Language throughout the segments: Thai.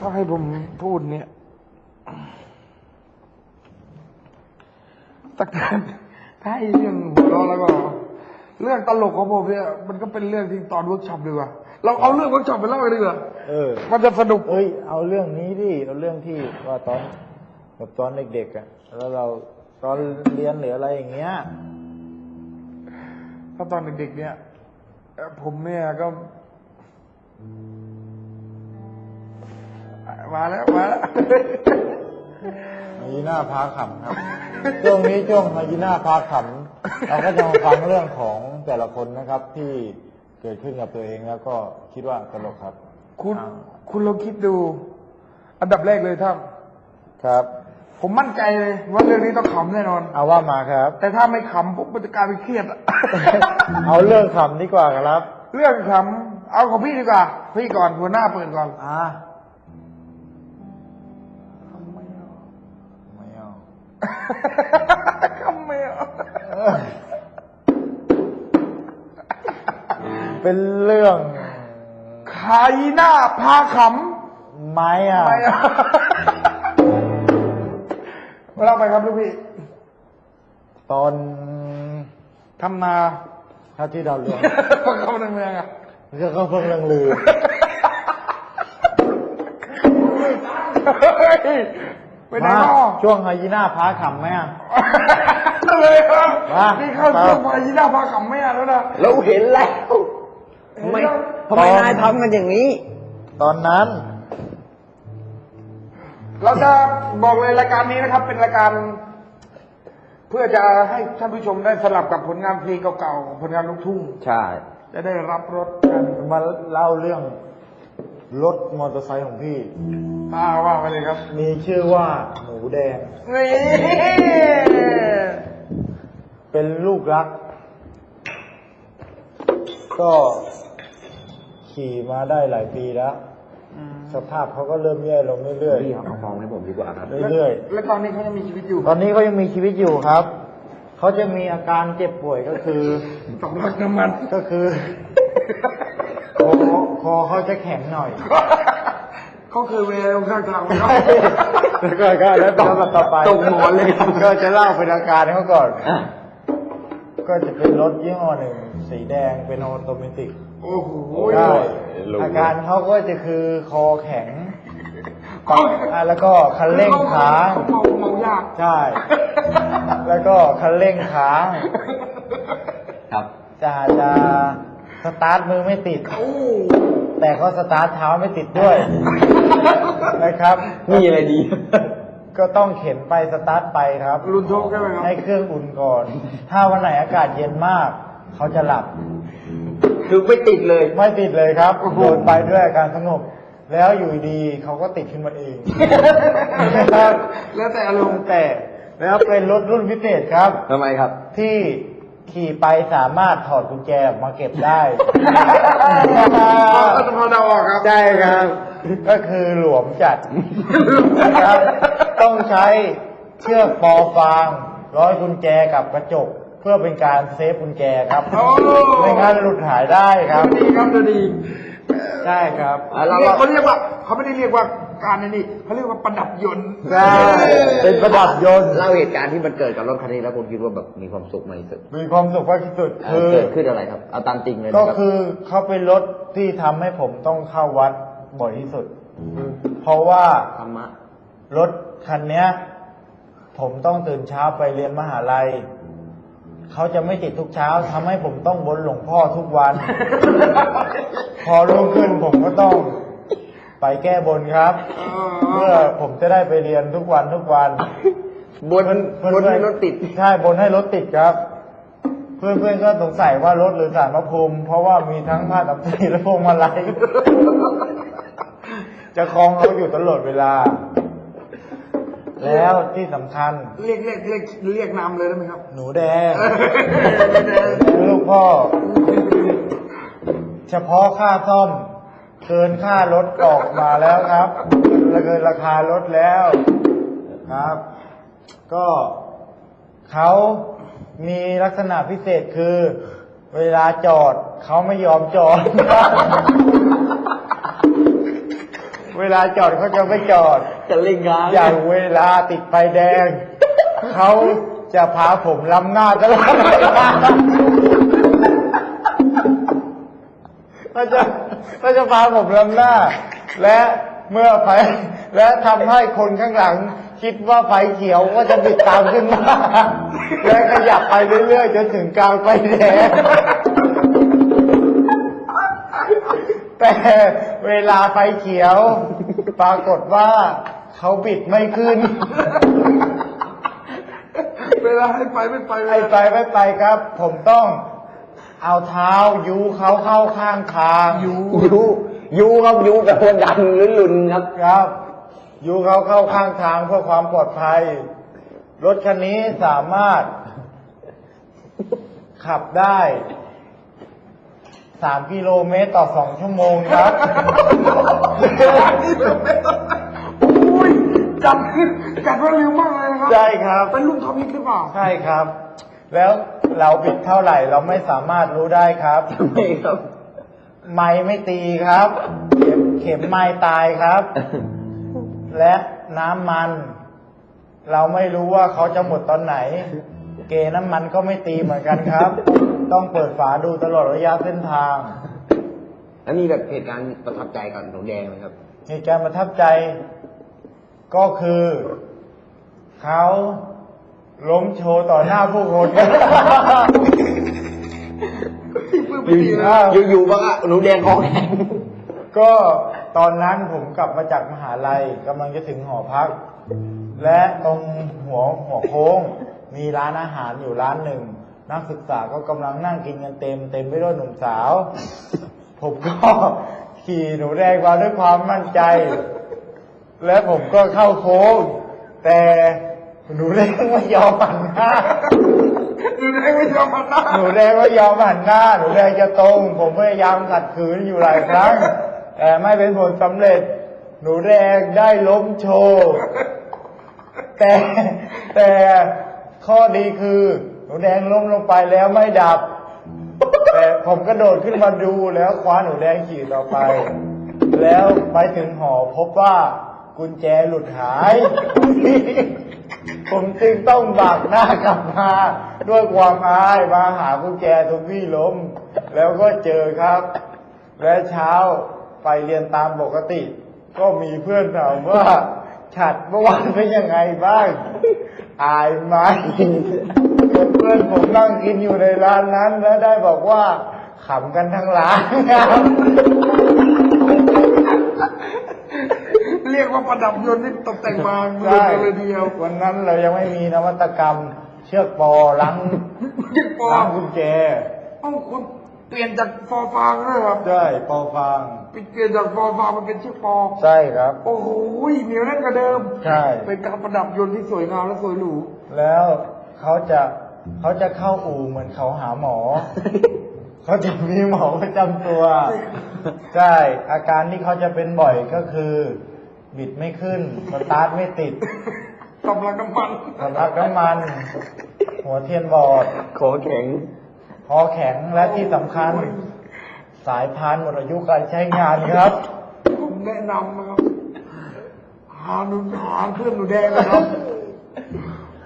ถ้าให้ผมพูดเนี่ยตั้งแต่ถ้าไอ้เรื่องหัวเราะแล้วก็ เรื่องตลกของผมเนี่ยมันก็เป็นเรื่องที่ตอนเวิร์กช็อปดีกว่า เราเอาเรื่องเวิร์กช็อปไปเล่ากันดีกว่าเออ มันจะสนุกเอ้ย เอาเรื่องนี้ดิ เอาเรื่องที่ว่าตอนแบบตอนเด็กๆอะ แล้วเราตอนเรียนหรืออะไรอย่างเงี้ย ถ้าตอนเด็กๆเนี่ยเอ่อผมเนี่ยก็ มาแล้วมาแล้วไฮยีน่าพาขำครับ ช่วงนี้ช่วงไฮยีน่าพาขำเราก็จะมาฟังเรื่องของแต่ละคนนะครับที่เกิดขึ้นกับตัวเองแล้วก็คิดว่าตลกครับ คุณอ่าคุณลองคิดดู อันดับแรกเลยถ้าครับ ผมมั่นใจเลยว่าเรื่องนี้ต้องขำแน่นอน เอาว่ามาครับ แต่ถ้าไม่ขำปุ๊บมันจะกลายเป็นเครียดอะเอาเรื่องขำดีกว่าครับ เรื่องขำเอาของพี่ดีกว่า พี่ก่อนหัวหน้าเปิดก่อนอ่า เอาขำไม่เอาเป็นเรื่องขายหน้าพาขไม้ำอะไม่เอาเล่าไปครับลูกพี่ตอนทำนาถ้าที่เราวเรื่องเข้าในเมืองอะก็ก็เพิ่งเรื่องลือ เฮ้ย ไปไหนมาเนาะช่วงไฮยีน่าพาขำไหมอะ เลยครับมา นี่เข้ามาเรื่องขายหน้าพาขำไม่เอาแล้วนะเราเห็นแล้วทำไมทำไมนายทำกันอย่างนี้ ตอนนั้น เราจะบอกเลยรายการนี้นะครับ เป็นรายการ เพื่อจะให้ท่านผู้ชมได้สลับกับผลงานเพลงเก่าๆผลงานลูกทุ่ง ใช่ จะได้รับรสกัน มาเล่าเรื่อง รถมอเตอร์ไซค์ของพี่อ่าว่าไปเลยครับ มีชื่อว่าหมูแดง นี่ เป็นลูกรัก ก็ขี่มาได้หลายปีแล้ว สภาพเขาก็เริ่มแย่ลงเรื่อยพี่เอาฟองให้ผมดีกว่าครับ ๆเรื่อยแล้วตอนนี้เขายังมีชีวิตอยู่ๆ ตอนนี้เขายังมีชีวิตอยู่ครับ เขาจะมีอาการเจ็บป่วยก็คือ สำลักน้ำมัน ก็คือคอ คอเขาจะแข็งหน่อย เขาเคยเวลลงข้างทางไหมครับแล้วก็ก็แล้วต่อมาต่อไปตกหมอนเลยครับก็จะเล่าเป็นอาการให้เขาก่อนอะก็จะเป็นรถยี่ห้อหนึ่งสีแดงเป็นออโตเมติกโอ้โหใช่อาการเขาก็จะคือคอแข็งปากอะแล้วก็คันเร่งค้างเมาเมายากใช่ แล้วก็คันเร่งค้างครับจะจะ สตาร์ทมือไม่ติดโอ้แต่ก็สตาร์ทเท้าไม่ติดด้วย นะครับ มีอะไรดี ก็ต้องเข็นไปสตาร์ทไปครับ รุนโทกใช่ไหมครับ ให้เครื่องอุ่นก่อน ถ้าวันไหนอากาศเย็นมาก เขาจะหลับ คือไม่ติดเลย ไม่ติดเลยครับโดนไปด้วยอาการสงบแล้วอยู่ดีเขาก็ติดขึ้นมาเองครับแล้วแต่อารมณ์แต่แล้วเป็นรถรุ่นพิเศษครับทำไมครับ ที่ ขี่ไปสามารถถอดกุญแจออกมาเก็บได้ ก็จะพอเดาออกครับใช่ครับ ก็คือหลวมจัดครับ ต้องใช้เชือกปอฟาง ร้อยกุญแจกับกระจก เพื่อเป็นการเซฟกุญแจครับโอ้ ไม่งั้นหลุดหายได้ครับ ดีครับจะดีใช่ครับอะเราเรียกเขาเรียกว่าเขาไม่ได้เรียกว่า การในนี่เขาเรียกว่าประดับยนต์ใช่เป็นประดับยนต์เล่าเหตุการณ์ที่มันเกิดกับรถคันนี้แล้วคุณคิดว่าแบบมีความสุขไหมสุดมีความสุขมากที่สุดเอ่อคือเกิดขึ้นอะไรครับเอาตามจริงเลยนะก็รับคือเขาเป็นรถที่ทำให้ผมต้องเข้าวัดบ่อยที่สุด เพราะว่าธรรมะรถคันเนี้ย ผมต้องตื่นเช้าไปเรียนมหาลัยเขาจะไม่ติดทุกเช้าทำให้ผมต้องบนหลวงพ่อทุกวัน พอรุ่งขึ้นผมก็ต้อง ไปแก้บนครับ เพื่อผมจะได้ไปเรียนทุกวันทุกวันบนบนให้รถติด ใช่บนให้รถติดครับ เพื่อนๆก็สงสัยว่ารถหรือสารพระภูมิ เพราะว่ามีทั้งผ้าตับสีและพวงมาลัยจะคล้องเขาอยู่ตลอดเวลา แล้วที่สำคัญ เรียกเรียกเรียกเรียกนามเลยได้ไหมครับหนูแดงลูกพ่อ เฉพาะค่าซ่อม เกินค่ารถออกมาแล้วครับเกินราคารถแล้วครับ ก็เขามีลักษณะพิเศษคือ เวลาจอดเขาไม่ยอมจอด เวเวลาจอดเขาจะไม่จอด จะเล่นงานอย่างเวลาติดไฟแดง เขาจะพาผมล้ำหน้าตลอด เวลาเขาจะเขาจะพาผมล้ำหน้า และเมื่อไฟและทำให้คนข้างหลัง คิดว่าไฟเขียวก็จะบิดตามขึ้นมาและขยับไปเรื่อยๆจนถึงกลางไฟแดงแต่เวลาไฟเขียว ปรากฏว่าเขาบิดไม่ขึ้น เวลาให้ไปไม่ไปไอ้ไปไม่ไปครับ ผมต้อง เอาเท้ายูเขาเข้าข้างทางยูยูยูครับยูแบบคนดันหรือลุนครับครับ ยูเขาเข้าข้างทางเพื่อความปลอดภัย รถคันนี้สามารถ ขับได้สามกิโลเมตรต่อสองชั่วโมงครับโอ้ยจับขึ้นจับว่าเร็วมากเลยนะครับ ใช่ครับ เป็นรุ่นท็อปฮิตหรือเปล่า ใช่ครับ แล้ว เราบิดเท่าไหร่เราไม่สามารถรู้ได้ครับไม่ครับ ไม้ไม่ตีครับ เข็มเข็มไม้ตายครับ และน้ำมัน เราไม่รู้ว่าเขาจะหมดตอนไหน เกน้ำมันก็ไม่ตีเหมือนกันครับ ต้องเปิดฝาดูตลอดระยะเส้นทาง แล้วมีแบบเหตุการณ์ประทับใจกับหนูแดงไหมครับ เหตุการณ์ประทับใจก็คือ เขา ล้มโชว์ต่อหน้าผู้คนครับอยู่อยู่ๆบ้างอะหนูแดงคอแข็งก็ตอนนั้นผมกลับมาจากมหาลัยกำลังจะถึงหอพัก และตรงหัวหัวโค้ง มีร้านอาหารอยู่ร้านหนึ่ง นักศึกษาก็กำลังนั่งกินกันเต็มเต็มไปด้วยหนุ่มสาว ผมก็ขี่หนูแดงมาด้วยความมั่นใจ และผมก็เข้าโค้ง แต่ หนูแดงไม่ยอมหันหน้าดูได้ไม่ยอมมาหน้าหนูแดงก็ยอมหันหน้า หนูแดงจะตรง ผมพยายามขัดขืนอยู่หลายครั้ง แต่ไม่เป็นผลสำเร็จ หนูแดงได้ล้มโชว์ แต่แต่ข้อดีคือ หนูแดงล้มลงไปแล้วไม่ดับ แต่ผมกระโดดขึ้นมาดูแล้วคว้าหนูแดงขี่ต่อไป แล้วไปถึงหอพบว่ากุญแจหลุดหาย ผมจึงต้องบากหน้ากลับมา ด้วยความอายมาหากุญแจทุกที่ล้ม แล้วก็เจอครับ และเช้าไปเรียนตามปกติ ก็มีเพื่อนถามว่า ฉัดเมื่อวานเป็นยังไงบ้าง อายไหมเพื่อนผมนั่งกินอยู่ในร้านนั้น แล้วได้บอกว่าขำกันทั้งร้านครับ เรียกว่าประดับยนต์ที่ตกแต่งมาเมือใช่กันเลยเดียววันนั้นเรายังไม่มีนวัตกรรม เชือกปอลังยึดปอลังกุญแจเอ้าคุณเปลี่ยนจากฟอฟางเลยครับใช่ปอฟางเปลี่ยนจากฟอฟางมาเป็นชื่อปอใช่ครับ โอ้โหเหนียวแน่นกว่าเดิมใช่ เป็นการประดับยนต์ที่สวยงามและสวยหรูแล้วเขาจะเขาจะเข้าอู่เหมือนเขาหาหมอ เขาจะมีหมอประจำตัว ใช่ อาการที่เขาจะเป็นบ่อยก็คือ บิดไม่ขึ้นสตาร์ทไม่ติดกำลังน้ำมันสำลักน้ำมัน หัวเทียนบอดคอแข็งคอแข็งและที่สำคัญ สายพานหมดอายุการใช้งานครับ ผมแนะนำนะครับ หาหนุนหาเพื่อนหนูแดงนะครับ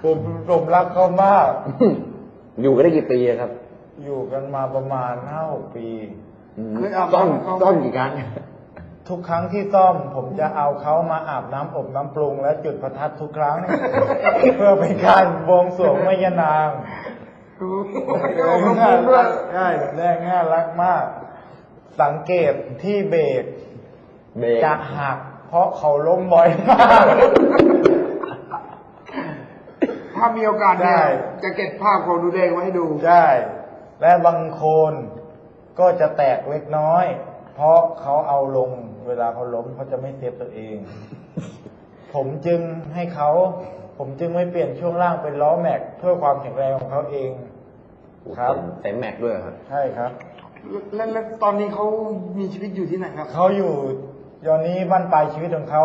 ผมผมรักเขามาก อยู่กันได้กี่ปีอะครับ อยู่กันมาประมาณห้าหกปี เคยอาบซ่อมน้ำเขาซ่อมกี่ครั้ง ทุกครั้งที่ซ่อม ผมจะเอาเขามาอาบน้ำอบน้ำปรุง และจุดประทัดทุกครั้ง เพื่อเป็นการบวงสรวงแม่ยานางดูเอาน้ำมันด้วยใช่แรกน่ารักมาก สังเกตที่เบรกเบรกจะหัก เพราะเขาล้มบ่อยมาก ถ้ามีโอกาสเนี่ยได้ จะเก็บภาพของหนูแดงไว้ให้ดู ใช่ และบางโคนก็จะแตกเล็กน้อย เพราะเขาเอาลง เวลาเขาล้มเขาจะไม่เซฟตัวเอง ผมจึงให้เขา ผมจึงไม่เปลี่ยนช่วงล่างเป็นล้อแม็กเพื่อความแข็งแรงของเขาเอง ครับ ใส่แม็กด้วยครับ ใช่ครับ แล้วแล้วตอนนี้เขามีชีวิตอยู่ที่ไหนครับ เขาอยู่ตอนนี้บ้านปลายชีวิตของเขา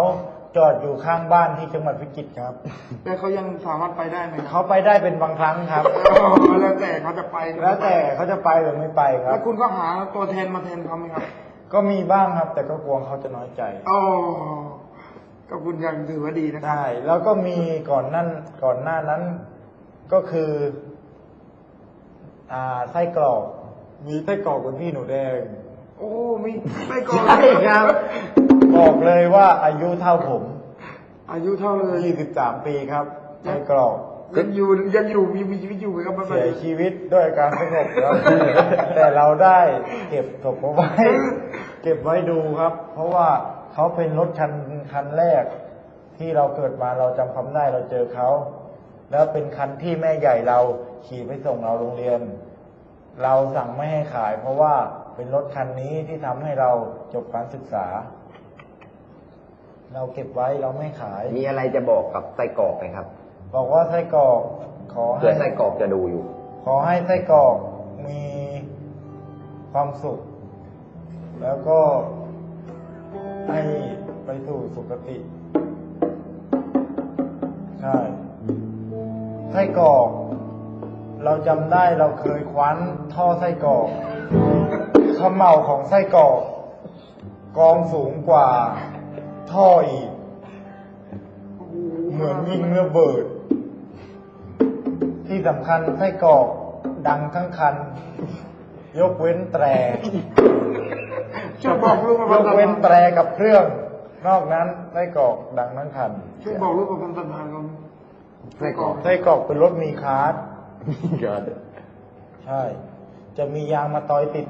จอดอยู่ข้างบ้านที่จังหวัดพิจิตรครับแล้วเขายังสามารถไปได้ไหมครับเขาไปได้เป็นบางครั้งครับอ๋อแล้วแต่เขาจะไปแล้วแต่เขาจะไปหรือไม่ไปครัแล้บวคุณก็หาตัวแทนมาแทนเขาไหมครับ ก็มีบ้างครับ แต่ก็กลัวเขาจะน้อยใจอ๋อก็คุณยังถือว่าดีนะครับใช่แล้วก็มีก่อนนั้นก่อนหน้านั้นก็คือ อ่าไส้กรอก มีไส้กรอกบนพี่หนูแดง โอ้มีไม่ก่อนใช่ครับ บอกเลยว่าอายุเท่าผม อายุเท่าเลย 23 ปีครับไส้กรอก ยังอยู่ยังอยู่มีมีชีวิตอยู่ไหมครับเสียชีวิตด้วยการสงบครับ แต่เราได้เก็บศพเอาไว้ เก็บไว้ดูครับ เพราะว่าเขาเป็นรถคันคันแรก ที่เราเกิดมาเราจำความได้เราเจอเขา แล้วเป็นคันที่แม่ใหญ่เราขี่ไปส่งเราโรงเรียน เราสั่งไม่ให้ขาย เพราะว่าเป็นรถคันนี้ที่ทำให้เราจบการศึกษา เราเก็บไว้เราไม่ขาย มีอะไรจะบอกกับไส้กรอกไหมครับ บอกว่าไส้กรอกขอเผื่ให้อไส้กรอกจะดูอยู่ ขอให้ไส้กรอกมีความสุข แล้วก็ให้ไปสู่สุคติ ใช่ไส้กรอก เราจำได้เราเคยคว้านท่อไส้กรอกเขมเหลาของไส้กรอก กองสูงกว่าท่ออีก เหมือนยิงระเบิด ที่สำคัญไส้กรอกดังทั้งคัน ยกเว้นแตรช่วยบอกลูกยประกพันเว้นธ์แตรกับเครื่อง นอกนั้นไส้กรอกดังทั้งคันช่วยบอกลูกประพันธ์สันธานของไส้กรอกไส้กรอกเป็นรถมีคาร์ดใช่ จะมียางมาตอยติด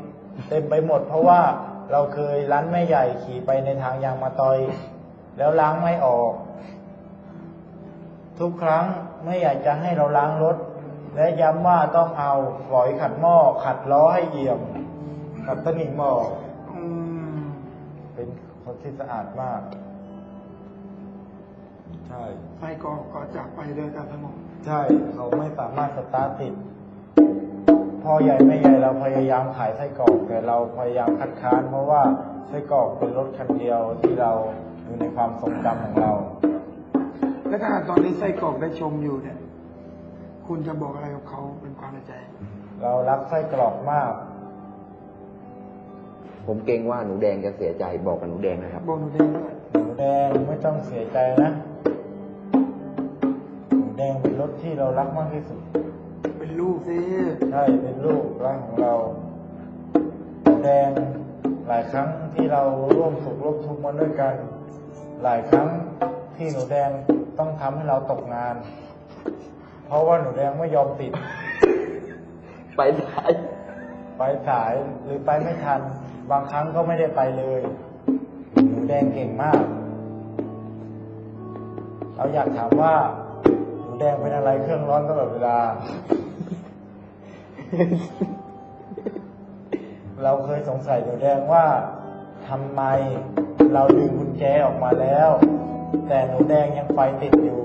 เต็มไปหมด เพราะว่าเราเคยร้านแม่ใหญ่ขี่ไปในทางยางมาตอย แล้วล้างไม่ออก ทุกครั้งไม่อยากจะให้เราล้างรถ และย้ำว่าต้องเอาฝอยขัดหม้อขัดล้อให้เอี่ยมขัดตะหนิงหม้ออืมเป็นคนที่สะอาดมาก ใช่ไส้กรอกก็จากไปด้วยการสงบใช่เขาไม่สามารถสตาร์ทติดพ่อใหญ่แม่ใหญ่เราพยายามขายไส้กรอกแต่เราพยายามคัดค้าน เพราะว่าไส้กรอกเป็นรถคันเดียวที่เราอยู่ในความทรงจำของเรา และถ้าตอนนี้ไส้กรอกได้ชมอยู่เนี่ย คุณจะบอกอะไรกับเขาเป็นความในใจ เรารักไส้กรอกมาก ผมเกรงว่าหนูแดงจะเสียใจบอกกับหนูแดงนะครับ บอกหนูแดงด้วยหมูแดงไม่ต้องเสียใจนะหมูแดงเป็นรถที่เรารักมากที่สุด เป็นลูกสิใช่เป็นลูกรักของเราหมูแดงหลายครั้งที่เราร่วมสุขร่วมทุกข์มาด้วยกัน หลายครั้งที่หนูแดงต้องทำให้เราตกงาน เพราะว่าหนูแดงไม่ยอมติด ไปได้ ไปสายหรือไปไม่ทัน บางครั้งก็ไม่ได้ไปเลย หนูแดงเก่งมาก เราอยากถามว่า หนูแดงเป็นอะไรเครื่องร้อนตลอดเวลา เราเคยสงสัยหนูแดงว่าทำไมเราดึงกุญแจออกมาแล้ว แต่หนูแดงยังไฟติดอยู่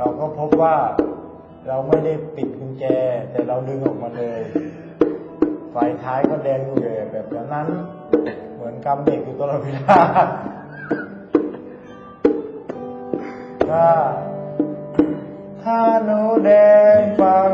เราก็พบว่าเราไม่ได้ปิดกุญแจ แต่เราดึงออกมาเลยไฟท้ายก็แดงอยู่เลยแบบนั้น เหมือนกำเด็กอยู่ตลอดเวลาถ้าถ้าหนูแดงฟัง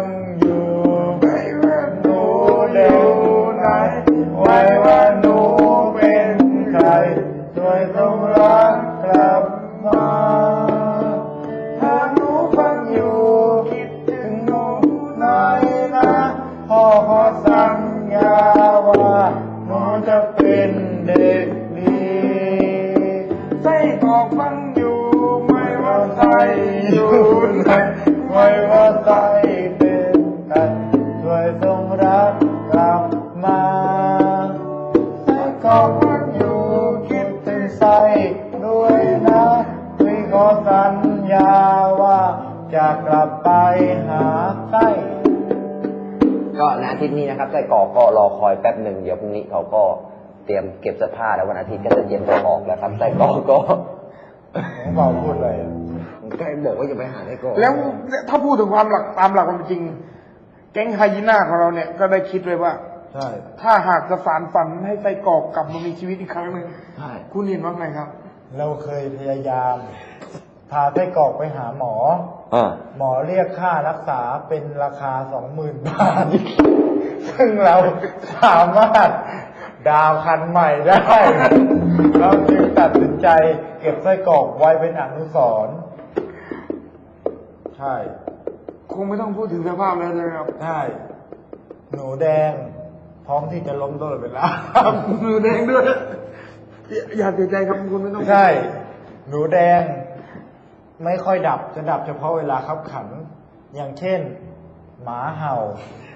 เตรียมเก็บเสื้อผ้าแล้ววันอาทิตย์ก็จะเย็นก็ออกแล้วครับไส้กรอกก็ผมเบาพูดเลยอะก็บอกว่าจะไปหาไส้กรอกแล้วถ้าพูดถึงความหลักตามหลักความเป็นจริง แก๊งไฮยีน่าของเราเนี่ยก็ได้คิดเลยว่าใช่ถ้าหากจะสารฝันให้ไส้กรอกกลับมามีชีวิตอีกครั้งหนึ่งใช่คุณเห็นว่าไงครับ เราเคยพยายามพาไส้กรอกไปหาหมออ่าหมอเรียกค่ารักษาเป็นราคาสองหมื่นบาท ซึ่งเราสามารถ ดาวคันใหม่ได้ เราจึงตัดสินใจเก็บไส้กรอกไว้เป็นอนุสรณ์ใช่ คงไม่ต้องพูดถึงสภาพแล้วนะครับใช่ หนูแดง พร้อมที่จะล้มตลอดเวลามือแดงด้วย อย่าอย่าเสียใจครับคุณไม่ต้องใช่ หนูแดง ไม่ค่อยดับจะดับเฉพาะเวลาขับขัน อย่างเช่น หมาเห่า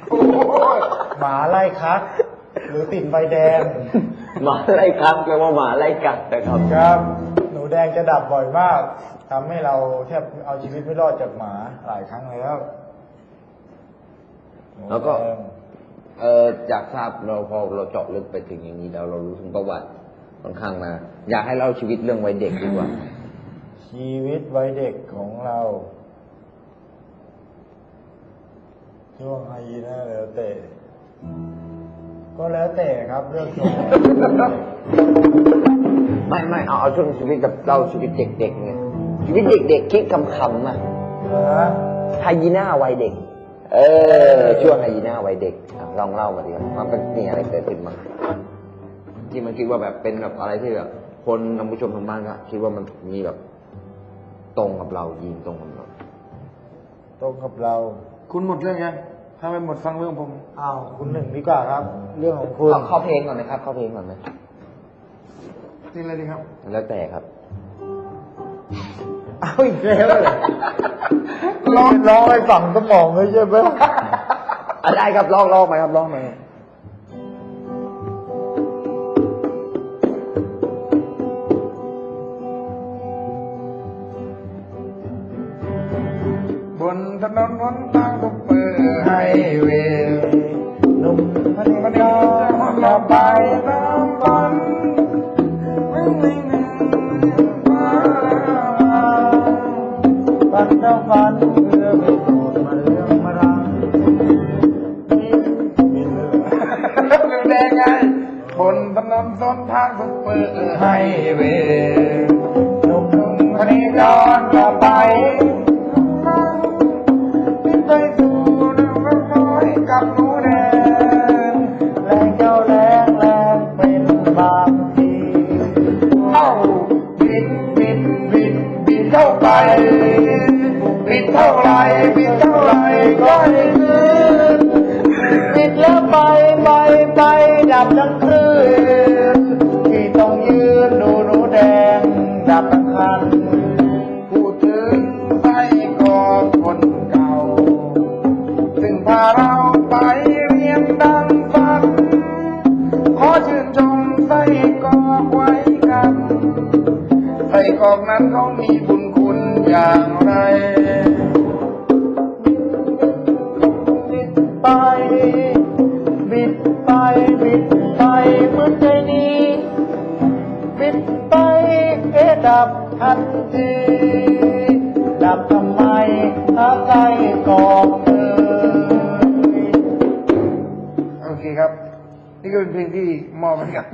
โอ้ยหมาไล่คัด หรือติดไฟแดง หมาไล่ครับแปลว่าหมาไล่กัดนะครับครับ หนูแดงจะดับบ่อยมากทำให้เราแทบเอาชีวิตไม่รอดจากหมาหลายครั้งแล้วหนูแล้วก็ดงเอออยากทราบเราพอเราเจาะลึกไปถึงอย่างนี้แล้วเรารู้ถึงประวัติค่อนข้างนะอยากให้เล่าชีวิตเรื่องวัยเด็กดีกว่า ชีวิตวัยเด็กของเรา ช่วงอายุน่าแล้วแต่ ก็แล้วแต่ครับเรื่องของไม่ไม่เอาเอาช่วงชีวิตกับเล่าชีวิตเด็กๆไงชีวิตเด็กๆคิดคำๆอะนะไฮยีน่าวัยเด็ก เออ ช่วงไฮยีน่าวัยเด็กอะลองเล่ามาดิครับมันเป็นมีอะไรเกิดขึ้นบ้างที่มันคิดว่าแบบเป็นแบบอะไรที่แบบคนท่านผู้ชมทางบ้านก็คิดว่ามันมีแบบตรงกับเรายิงตรงกับเรา ตรงกับเรา คุณหมดเรื่องยัง ถ้าไม่หมดฟังเรื่องผมอ้าวคุณหนึ่งดีกว่าครับ เรื่องของคุณเข้าเข้าเพลงก่อนนะครับ เข้าเพลงก่อนไหมนี่อะไรดีครับ แล้วแต่ครับ เอาอีกแล้วเลยร้องร้องให้ฝังสมองเลยใช่ไหมอะได้ครับลอกลอกไหมครับลอกไหม เป็นเพลงที่มอบให้กับ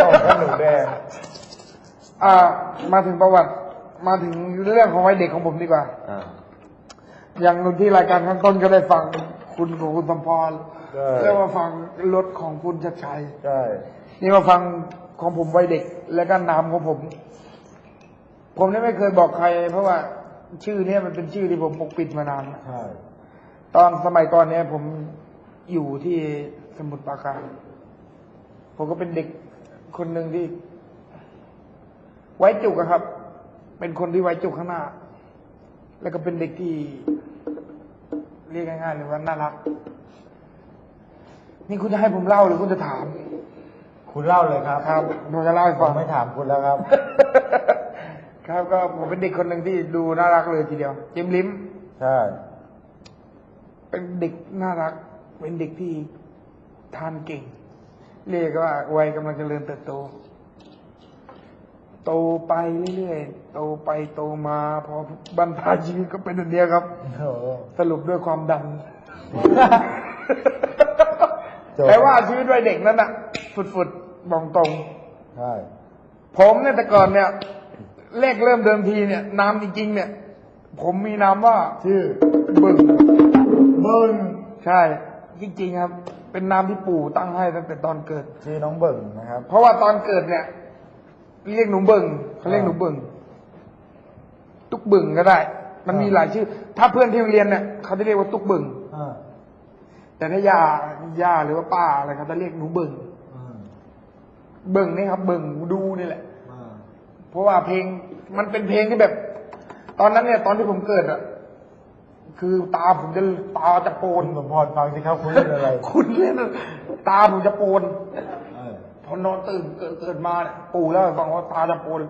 ตอกขนมแดงอ่า มาถึงประวัติ มาถึงเรื่องของวัยเด็กของผมดีกว่า อ่า อย่างที่รายการข้างต้นก็ได้ฟังคุณของคุณสมพรใช่ แล้วมาฟังรถของคุณชัดชัย ใช่ นี่มาฟังของผมวัยเด็ก และก็นามของผม ผมเนี่ยไม่เคยบอกใคร เพราะว่าชื่อเนี้มันเป็นชื่อที่ผมปกปิดมานานใช่ ตอนสมัยก่อนเนี่ยผมอยู่ที่สมุทรปราการ ผมก็เป็นเด็กคนหนึ่งที่ ไว้จุกอะครับ เป็นคนที่ไว้จุกข้างหน้า แล้วก็เป็นเด็กที่ เรียกง่ายๆเลยว่าน่ารัก นี่คุณจะให้ผมเล่าหรือคุณจะถาม คุณเล่าเลยครับครับผมจะเล่าให้ผฟัมง ไม่ถามคุณแล้วครับ ครับก็ผมเป็นเด็กคนหนึ่งที่ดูน่ารักเลยทีเดียวจิ้มลิ้ม ใช่ เป็นเด็กน่ารัก เป็นเด็กที่ทานเก่ง เรียกว่าวัยกำลังเจริญเติบโต โตไปเรื่อยๆ โตไปโตมา พอบรรพาชีวิตก็เป็นแบบเนี้ยครับโอ้โหสรุปด้วยความดันจบแต่ว่าชีวิตวัยเด็กนั้นน่ะ ฝุดๆบอกตรงใช่ผมเนี่ยแต่ก่อนเนี่ยเลขเริ่มเดิมทีเนี่ยนามจริงๆเนี่ย ผมมีนามว่า ชื่อบึงบึ้งใช่ จริง ๆ ครับ เป็นนามที่ปู่ตั้งให้ตั้งแต่ตอนเกิด ชื่อน้องเบิ่งนะครับ เพราะว่าตอนเกิดเนี่ย เรียกหนูเบิงเขาเรียกหนูเบิงตุกบึงก็ได้ มันมีหลายชื่อ ถ้าเพื่อนที่โรงเรียนเนี่ยเขาจะเรียกว่าตุกบึงอ่าแต่ถ้าย่าย่าหรือว่าป้าอะไรเขาจะเรียกหนูเบิงอืมเบิงนี่ครับเบิงดูนี่แหละ อ่าเพราะว่าเพลงมันเป็นเพลงที่แบบ ตอนนั้นเนี่ย ตอนที่ผมเกิดอะ คือตาผมจะตาจะโปคุนณสมพรฟังสิครับคุณเล่นอะไรคุณเล่นตาผมจะโปนเออพอนอนตื่นเกิดเกิดมาเนี่ยปู่แล้วฟังว่าตาจะโปน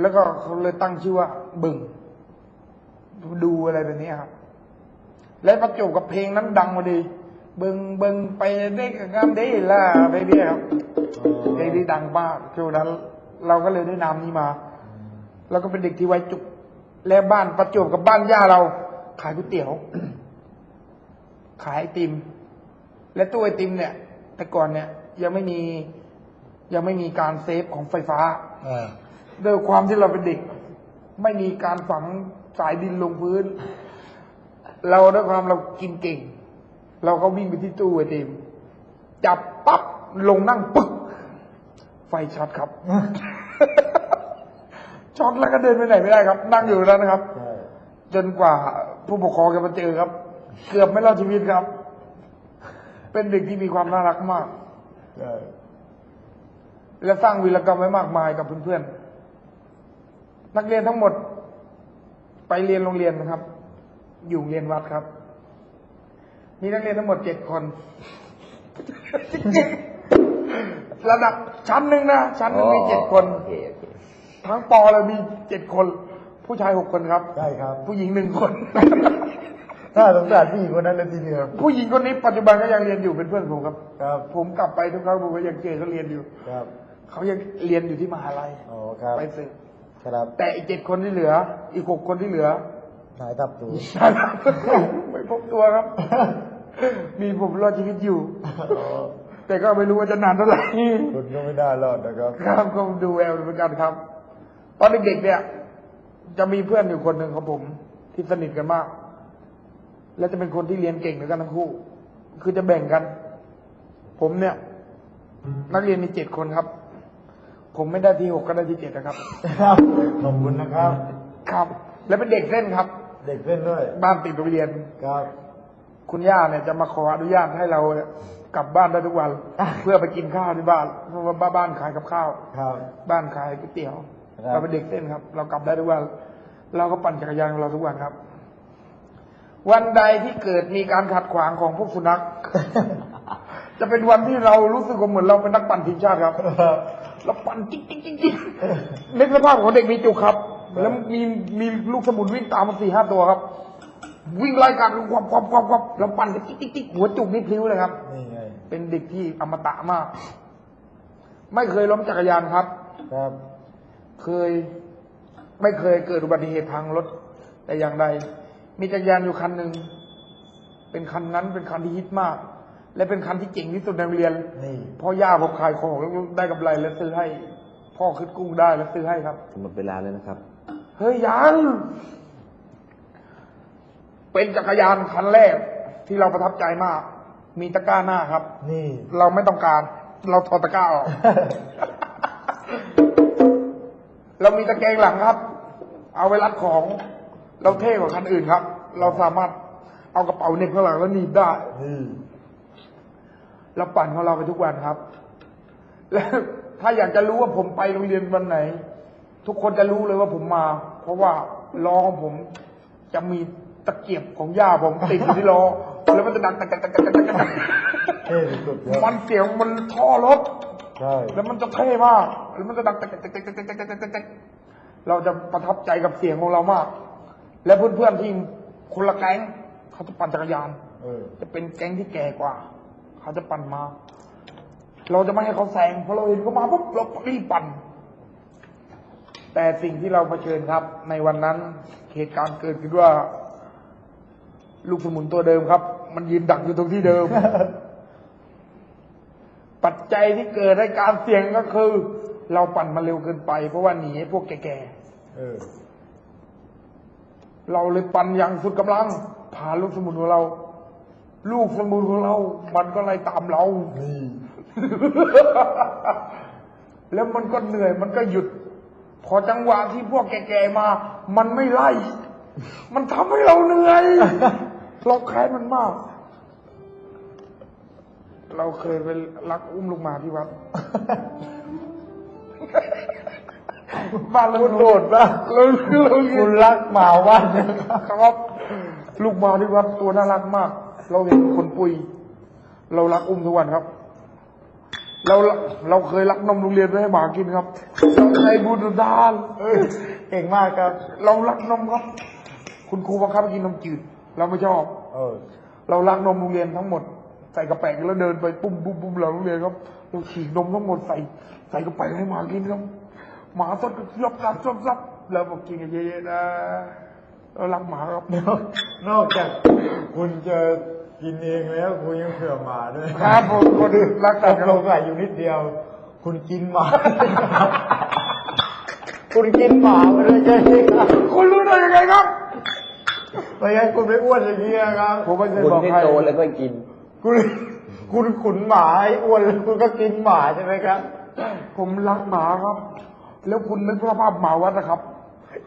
แล้วก็เขาเลยตั้งชื่อว่า บึงดูอะไรแบบนี้ครับ และประจวบกับเพลงนั้นดังมาดี บึงบึงไปได้กับงามได้ล่ะเพลงนี้ครับเพลงนี้ดังมากช่วงนั้น เราก็เลยได้นามนี้มา แล้วก็เป็นเด็กที่ไว้จุกและบ้านประจวบกับบ้านย่าเรา ขายก๋วยเตี๋ยว ขายไอติม และตู้ไอติมเนี่ย แต่ก่อนเนี่ยยังไม่มียังไม่มีการเซฟของไฟฟ้าเออด้วยความที่เราเป็นเด็ก ไม่มีการฝังสายดินลงพื้น เราด้วยความเรากินเก่ง เราก็วิ่งไปที่ตู้ไอติม จับปั๊บลงนั่งปึ๊ก ไฟช็อตครับช็อตแล้วก็เดินไปไหนไม่ได้ครับ นั่งอยู่แล้วนะครับใช่จนกว่า ผู้ปกครองจะมาเจอครับ เกือบไม่รอดชีวิตครับ เป็นเด็กที่มีความน่ารักมากใช่และสร้างวีรกรรมไว้มากมายกับเพื่อนๆนักเรียนทั้งหมด ไปเรียนโรงเรียนนะครับ อยู่โรงเรียนวัดครับ มีนักเรียนทั้งหมดเจ็ดคนระดับชั้นหนึ่งนะชั้นหนึ่งมีเจ็ดคนโอเคโอเคทั้งปอเลยมีเจ็ดคน ผู้ชายหกคนครับ ใช่ครับ ผู้หญิงหนึ่งคน ถ้าสงสารผู้หญิงคนนั้นเลยทีเดียว ผู้หญิงคนนี้ปัจจุบันก็ยังเรียนอยู่เป็นเพื่อนผมครับ ครับ ผมกลับไปทุกครั้งผมก็ยังเจอเขาเรียนอยู่ ครับ เขายังเรียนอยู่ที่มหาลัยอ๋อครับ ไปสึกครับ แต่อีกเจ็ดคนที่เหลือ อีกหกคนที่เหลือหายตับตูไม่พบตัวครับ มีผมรอดชีวิตอยู่อ๋อแต่ก็ไม่รู้ว่าจะนานเท่าไหร่คุณก็ไม่ได้รอดนะครับ ครับก็ดูแววเหมือนกันครับ ตอนเด็กๆเนี่ย จะมีเพื่อนอยู่คนหนึ่งของผม ที่สนิทกันมาก และจะเป็นคนที่เรียนเก่งด้วยกันทั้งคู่ คือจะแบ่งกัน ผมเนี่ย นักเรียนมีเจ็ดคนครับ ผมไม่ได้ที่หกก็ได้ที่เจ็ดนะครับ ครับขอบคุณนะครับ ครับ และเป็นเด็กเล่นครับ เด็กเล่นด้วย บ้านติดโรงเรียน ครับ คุณย่าเนี่ยจะมาขออนุญาตให้เราเนี่ยกลับบ้านได้ทุกวัน เพื่อไปกินข้าวที่บ้านเพราะว่าบ้านขายกับข้าว ครับ บ้านขายก๋วยเตี๋ยวครับ เราเป็นเด็กเส้นครับ เรากลับได้ทุกวันเราก็ปั่นจักรยานของเราทุกวันครับ วันใดที่เกิดมีการขัดขวางของพวกสุนัข จะเป็นวันที่เรารู้สึกว่าเหมือนเราเป็นนักปั่นทีมชาติครับเราปั่นจิ๊กจิ๊กจิ๊กจิ๊กนึกสภาพของเด็กมีจุกครับ แล้วมีมีลูกสมุนวิ่งตามมาสี่ห้าตัวครับ วิ่งไล่กันวับวับวับวับเราปั่นกันจิ๊กจิ๊กจิ๊กหัวจุกนี่พลิ้วเลยครับนี่ไงเป็นเด็กที่อมตะมาก ไม่เคยล้มจักรยานครับ ครับ เคย ไม่เคยเกิดอุบัติเหตุทางรถ แต่อย่างใด มีจักรยานอยู่คันหนึ่ง เป็นคันนั้นเป็นคันที่ฮิตมาก และเป็นคันที่เก่งที่สุดในโรงเรียนนี่พ่อย่าผมขายของแล้วได้กำไรแล้วซื้อให้ พ่อขึ้นกุ้งได้แล้วซื้อให้ครับ หมดเวลาแล้วนะครับ เฮ้ยยัง เป็นจักรยานคันแรกที่เราประทับใจมาก มีตะกร้าหน้าครับ นี่ เราไม่ต้องการ เราถอดตะกร้าออก เรามีตะแกรงหลังครับ เอาไว้รัดของ เราเท่กว่าคันอื่นครับ เราสามารถเอากระเป๋าเหน็บข้างหลังแล้วหนีบได้นี่เราปั่นของเราไปทุกวันครับ แล้วถ้าอยากจะรู้ว่าผมไปโรงเรียนวันไหน ทุกคนจะรู้เลยว่าผมมา เพราะว่าล้อของผมจะมีตะเกียบของย่าผมติดอยู่ที่ล้อแล้วมันจะดังตักตักตักตักตักตักเท่สุดๆครับมันเสียงมันท่อรถ ใช่แล้วมันจะเท่มากแล้วมันจะดังแตกแตกแตกแตกแตกแตกแตกแตกเราจะประทับใจกับเสียงของเรามาก และเพื่อนๆที่คนละแก๊งเขาจะปั่นจักรยานเออ จะเป็นแก๊งที่แก่กว่า เขาจะปั่นมา เราจะไม่ให้เขาแซงเพราะเราเห็นเขามาปุ๊บเรารีบปั่น แต่สิ่งที่เราเผชิญครับ ในวันนั้นเหตุการณ์เกิดขึ้นว่า ลูกสมุนตัวเดิมครับ มันยืนดักอยู่ตรงที่เดิม ปัจจัยที่เกิดให้การเสี่ยงก็คือ เราปั่นมาเร็วเกินไป เพราะว่าหนีไอ้พวกแก่เออๆเราเลยปั่นอย่างสุดกำลังพาลูกสมุนของเรา ลูกสมุนของเรา มันก็ไล่ตามเรานี่แล้วมันก็เหนื่อย มันก็หยุด พอจังหวะที่พวกแก่ๆมา มันไม่ไล่ มันทำให้เราเหนื่อย เราแค้นมันมาก เราเคยไปรักอุ้มลูกหมาที่วัดบ้านเราคุณโดดปะเราเราคุณรักหมาวัดนะครับครับ ลูกหมาที่วัดตัวน่ารักมาก เราเห็นคนปุย เรารักอุ้มทุกวันครับ เราเราเคยรักนมโรงเรียนไปให้หมากินครับเราเคยบูดดานเอ้ยเก่งมากครับ เรารักนมครับ คุณครูบังคับให้กินนมจืด เราไม่ชอบ เออ เรารักนมโรงเรียนทั้งหมด ใส่กระแป๋งแล้วเดินไปปุ้มปุ้มปุ้มหลังโรงเรียนครับเราฉีกนมทั้งหมดใส่ใส่กระแป๋งให้หมากินครับหมาสดซับซับซับซับแล้วบอกกินกันเยอะๆนะเรารักหมาครับนอกจากคุณจะกินเองแล้วคุณยังเผื่อหมาด้วยครับผมคนรักตกันกคลรับงกันอยู่นิดเดียว คุณกินหมา คุณกินหมาไปเลยใช่ไหมครับคุณรู้ได้ยังไงครับไม่งั้นคุณไม่อ้วนอย่างนี้นะครับผมไม่เคยคุณบอกที่ใครโตแล้วก็กิน คุณ คุณขุนหมาให้อ้วนแล้วคุณก็กินหมาใช่ไหมครับ ผมรักหมาครับ แล้วคุณนึกภาพหมาวัดนะครับ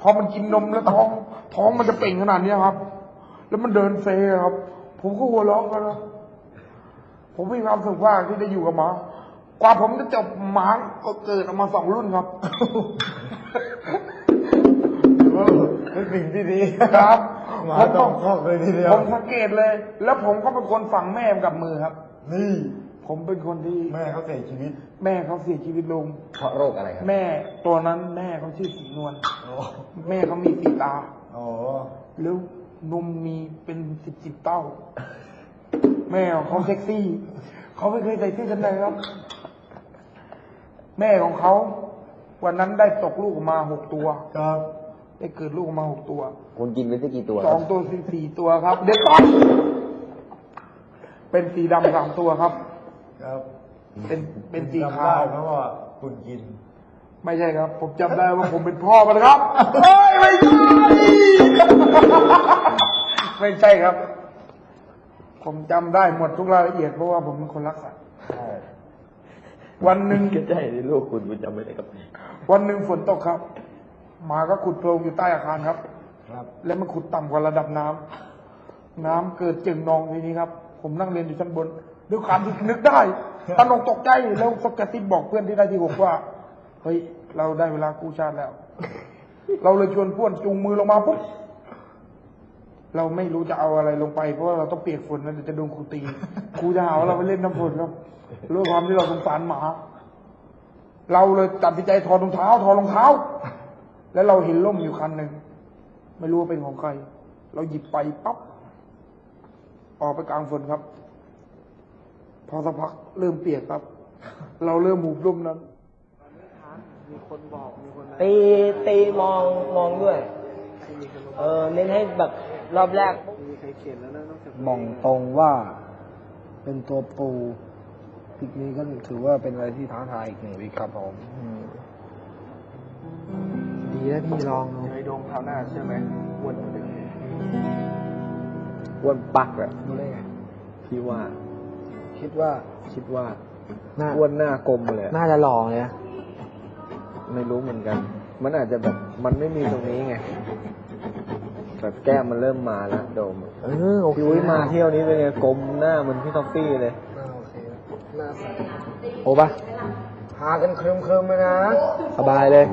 พอมันกินนมแล้วท้อง ท้องมันจะเป่งขนาดเนี้ยครับ แล้วมันเดินเซครับ ผมก็หัวเราะกันนะผมมีความสุขมากที่ได้อยู่กับหมากว่าผมจะจบหมาก็เกิดออกมาสองรุ่นครับเออเป็นสิ่งที่ดีครับ หมาต้องคอกเลยทีเดียวผมสังเกตเลย แล้วผมก็เป็นคนฝังแม่กับมือครับ นี่ผมเป็นคนที่แม่เขาเสียชีวิตแม่เขาเสียชีวิตลง เพราะโรคอะไรครับ แม่ตัวนั้นแม่เขาชื่อสีนวลโอ้แม่เขามีสีตาโอ้แล้วนมมีเป็นสิบสิบเต้า แม่ของเขาเซ็กซี่ เขาไม่เคยใส่เสื้อชั้นในครับ แม่ของเขา วันนั้นได้ตกลูกออกมาหกตัว ครับ ได้เกิดลูกออกมาหกตัว คุณกินไปสักกี่ตัวสองตัวสี่สี่ตัวครับ เด็กก่อนเป็นสีดำสามตัวครับ ครับเป็นเป็นสีจำขาได้วเพราะว่าคุณกิน ไม่ใช่ครับ ผมจำได้ว่าผมเป็นพ่อมันครับ เฮ้ย ไม่ใช่ ไม่ใช่ครับ ผมจำได้หมดทุกรายละเอียดเพราะว่าผมเป็นคนรักสัตว์วันหนึ่ง ก็ใช่ที่ลูกคุณคุณจำไม่ได้กับ วันหนึ่งฝนตกครับ หมาก็ขุดโพรงอยู่ใต้อาคารครับ ครับ แล้วมันขุดต่ำกว่าระดับน้ำน้ำเกิดจึงนองทีนี้ครับ ผมนั่งเรียนอยู่ชั้นบนด้วยความที่นึกได้ตระหนกตกใจแล้วสกระซิบบอกเพื่อนที่ได้ที่หกว่าเฮ้ยเราได้เวลากู้ชาติแล้ว เราเลยชวนเพื่อนจูงมือลงมาปุ๊บเราไม่รู้จะเอาอะไรลงไปเพราะว่าเราต้องเปียกฝนนะเดี๋ยวจะโดนครูตีครูจะหาว่าเราไปเล่นน้ำฝนครับด้วยความที่เราสงสารหมา เราเลยตัดสินใจถอดรองเท้าถอดรองเท้า แล้วเราเห็นร่มอยู่คันหนึ่งไม่รู้ว่าเป็นของใคร เราหยิบไปปั๊บออกไปกลางฝนครับ พอสักพักเริ่มเปียกครับ เราเริ่มหูบร่มนั้นตีตีมองมองด้วย เออเน้นให้แบบรอบแรกมองตรงว่าเป็นตัวปูพิกนี้ก็ถือว่าเป็นอะไรที่ท้าทายอีกหนึ่งวิกครับผม ดีนะพี่ลองดูในดงคราวหน้าใช่ไหมวนอ้วนปักอะดูได้ไงพี่ว่า คิดว่าคิดว่าน่าอ้วนหน้ากลมเลยอะน่าจะลองเลยนะไม่รู้เหมือนกัน มันอาจจะแบบมันไม่มีตรงนี้ไงแบบแก้มมันเริ่มมาแล้วโดมอะเออโอเคพี่อุ้ยมาเที่ยวนี้เป็นไงกลมหน้าเหมันพี่ท็อฟฟี่เลยน่าโอเคน่าใส่โอ้ปะพากันเคลิมเคลิมๆเลยนะ สบายเลย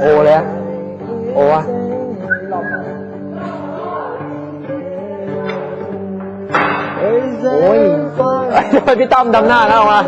โอเลยอะโอวะโอ้ย พี่ต้อมดำหน้าแล้วมา